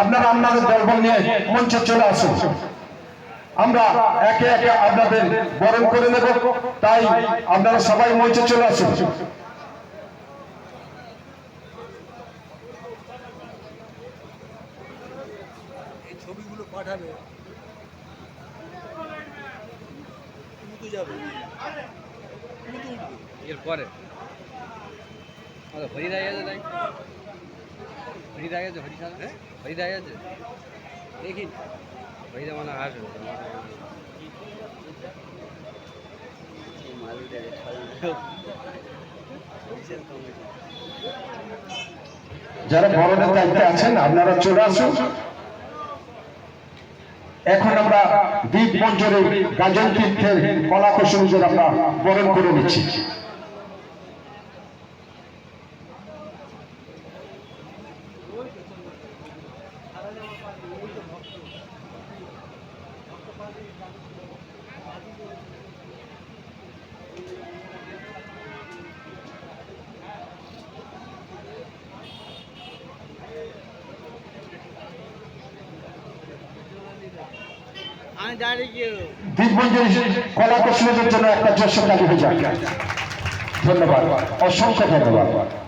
আপনারা আপনাদের দলবল নিয়ে মঞ্চে চলে আসুন। আমরা একে একে আপনাদের বরণ করে নেব তাই আপনারা সবাই মঞ্চে চলে আসুন। এই ছবিগুলো পাঠাবে। যাবে। এরপরে। আচ্ছা যারা বরণের দায়িত্বে আছেন, আপনারা চলে আসুন। এখন আমরা দ্বীপ মঞ্জুরে গাজন তীর্থের কলা কৌশল আমরা বরণ করে নিচ্ছি। কলা কৌশলীদের জন্য একটা যশ কালী হয়ে যাক। ধন্যবাদ। অসংখ্য ধন্যবাদ।